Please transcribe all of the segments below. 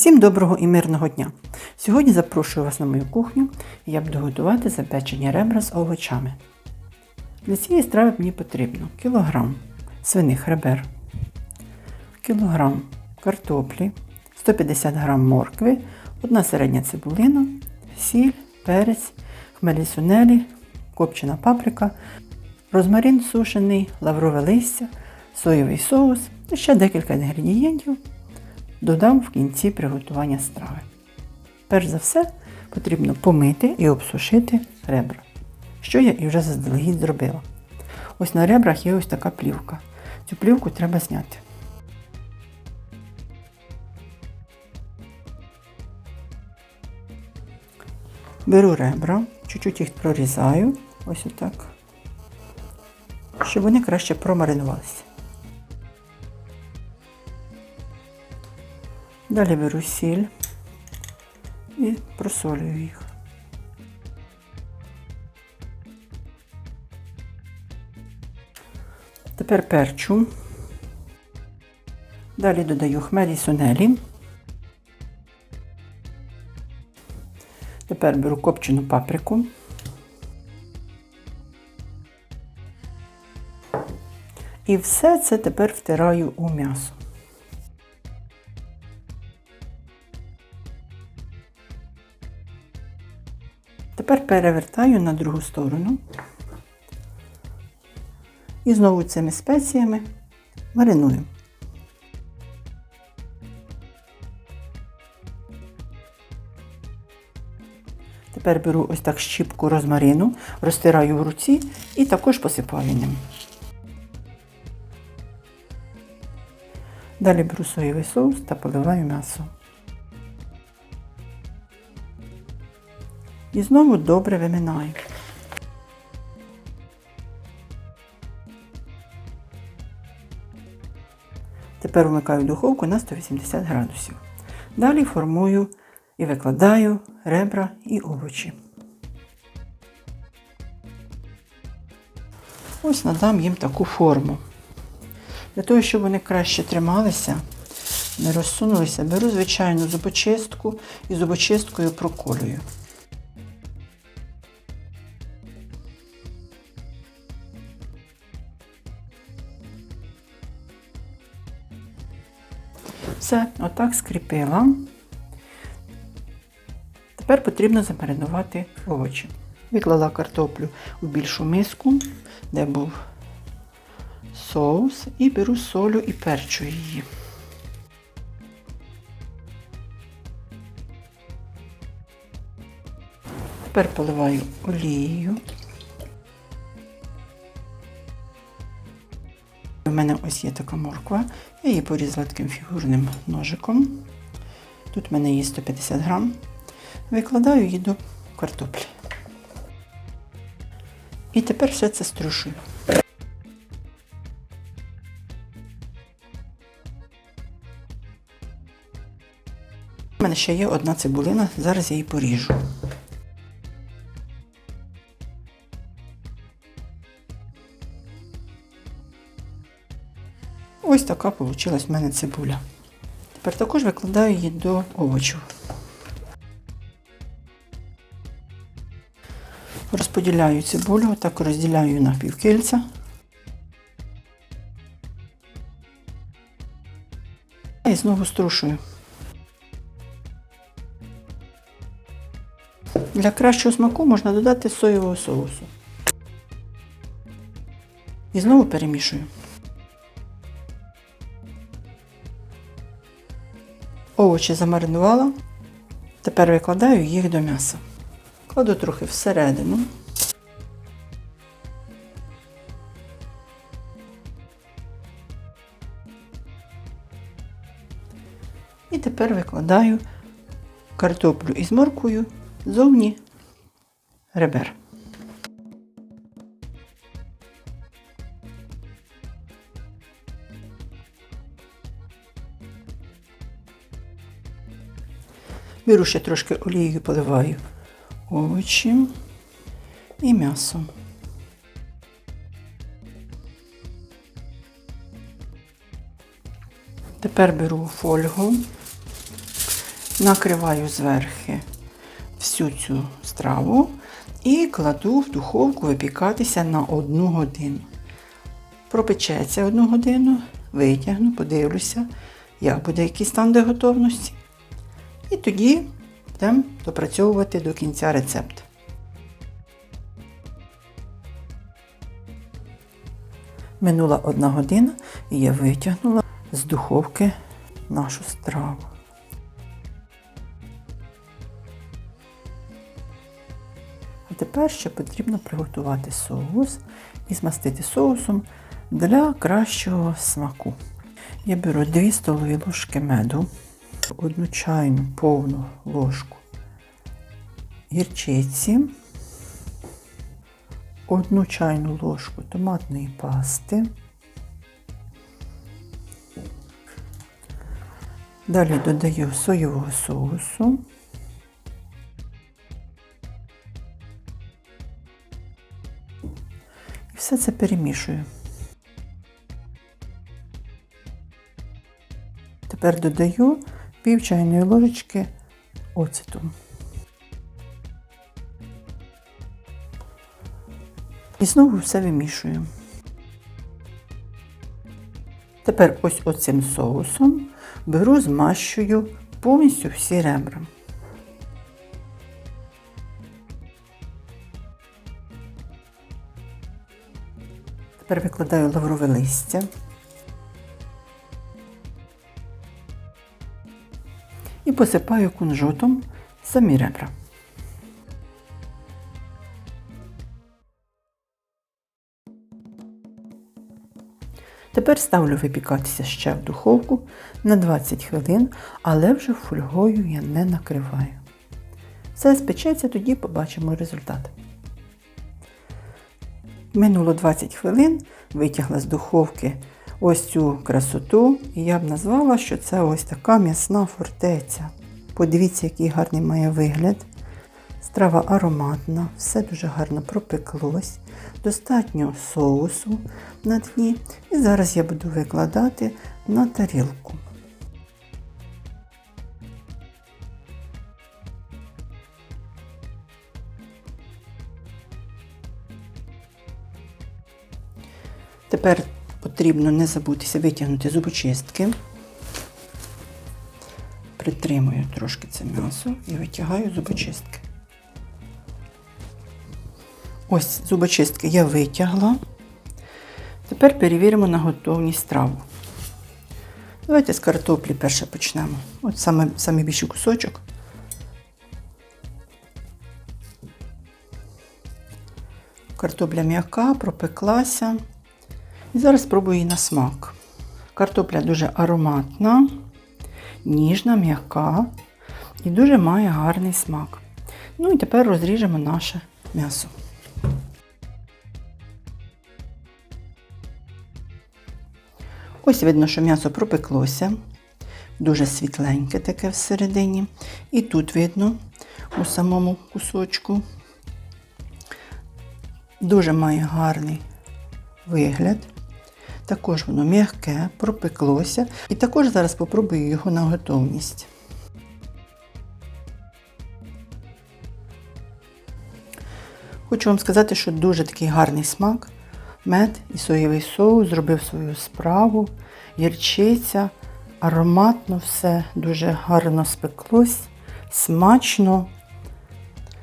Всім доброго і мирного дня! Сьогодні запрошую вас на мою кухню і я буду готувати запечені ребра з овочами. Для цієї страви мені потрібно кілограм свиних ребер, кілограм картоплі, 150 г моркви, одна середня цибулина, сіль, перець, хмелі сунелі, копчена паприка, розмарин сушений, лаврове листя, соєвий соус і ще декілька інгредієнтів додам в кінці приготування страви. Перш за все, потрібно помити і обсушити ребра, що я і вже заздалегідь зробила. Ось на ребрах є ось така плівка. Цю плівку треба зняти. Беру ребра, чуть-чуть їх прорізаю, ось отак, щоб вони краще промаринувалися. Далі беру сіль і просолюю їх. Тепер перчу. Далі додаю хмелі сунелі. Тепер беру копчену паприку. І все це тепер втираю у м'ясо. Тепер перевертаю на другу сторону. І знову цими спеціями мариную. Тепер беру ось так щіпку розмарину, розтираю в руці і також посипаю ним. Далі беру соєвий соус та поливаю м'ясо. І знову добре виминаю. Тепер вмикаю духовку на 180 градусів. Далі формую і викладаю ребра і овочі. Ось надам їм таку форму. Для того, щоб вони краще трималися, не розсунулися, беру звичайну зубочистку і зубочисткою проколюю. Все, отак скріпила. Тепер потрібно замаринувати овочі. Виклала картоплю у більшу миску, де був соус, і беру солю і перчу її. Тепер поливаю олією. Мене ось є така морква. Я її порізала таким фігурним ножиком. Тут в мене є 150 грам. Викладаю її до картоплі. І тепер все це струшую. У мене ще є одна цибулина, зараз я її поріжу. Ось така вийшла в мене цибуля. Тепер також викладаю її до овочів. Розподіляю цибулю, так розділяю на півкільця. І знову струшую. Для кращого смаку можна додати соєвого соусу. І знову перемішую. Овочі замаринувала. Тепер викладаю їх до м'яса. Кладу трохи всередину. І тепер викладаю картоплю із морквою зовні ребер. Беру ще трошки олією, поливаю овочі і м'ясо. Тепер беру фольгу накриваю зверхи всю цю страву і кладу в духовку випікатися на одну годину. Пропечеться одну годину, витягну, подивлюся, як буде який стан де готовності. І тоді будемо допрацьовувати до кінця рецепт. Минула одна година і я витягнула з духовки нашу страву. А тепер ще потрібно приготувати соус і змастити соусом для кращого смаку. Я беру 2 столові ложки меду, одну чайну повну ложку гірчиці, одну чайну ложку томатної пасти. Далі додаю соєвого соусу. І все це перемішую. Тепер додаю пів чайної ложечки оцету. І знову все вимішую. Тепер ось оцим соусом беру, змащую повністю всі ребра. Тепер викладаю лаврове листя. І посипаю кунжутом самі ребра. Тепер ставлю випікатися ще в духовку на 20 хвилин, але вже фольгою я не накриваю. Все спечеться, тоді побачимо результат. Минуло 20 хвилин, витягла з духовки ось цю красоту, і я б назвала, що це ось така м'ясна фортеця. Подивіться, який гарний має вигляд. Страва ароматна, все дуже гарно пропеклось, достатньо соусу на дні. І зараз я буду викладати на тарілку. Тепер потрібно не забутися витягнути зубочистки. Притримую трошки це м'ясо і витягаю зубочистки. Ось зубочистки я витягла. Тепер перевіримо на готовність страву. Давайте з картоплі перше почнемо. От саме, саме більший кусочок. Картопля м'яка, пропеклася. І зараз спробую її на смак. Картопля дуже ароматна, ніжна, м'яка і дуже має гарний смак. Ну і тепер розріжемо наше м'ясо. Ось видно, що м'ясо пропеклося, дуже світленьке таке всередині. І тут видно у самому кусочку. Дуже має гарний вигляд. Також воно м'яке, пропеклося. І також зараз спробую його на готовність. Хочу вам сказати, що дуже такий гарний смак. Мед і соєвий соус зробив свою справу, гірчиця, ароматно все, дуже гарно спеклось, смачно.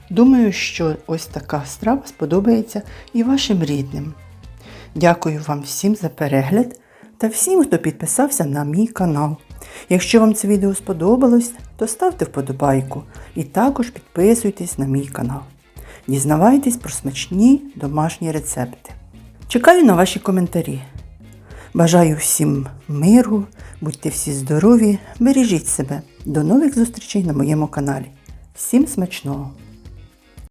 Думаю, що ось така страва сподобається і вашим рідним. Дякую вам всім за перегляд та всім, хто підписався на мій канал. Якщо вам це відео сподобалось, то ставте вподобайку і також підписуйтесь на мій канал. Дізнавайтесь про смачні домашні рецепти. Чекаю на ваші коментарі. Бажаю всім миру, будьте всі здорові, бережіть себе. До нових зустрічей на моєму каналі. Всім смачного!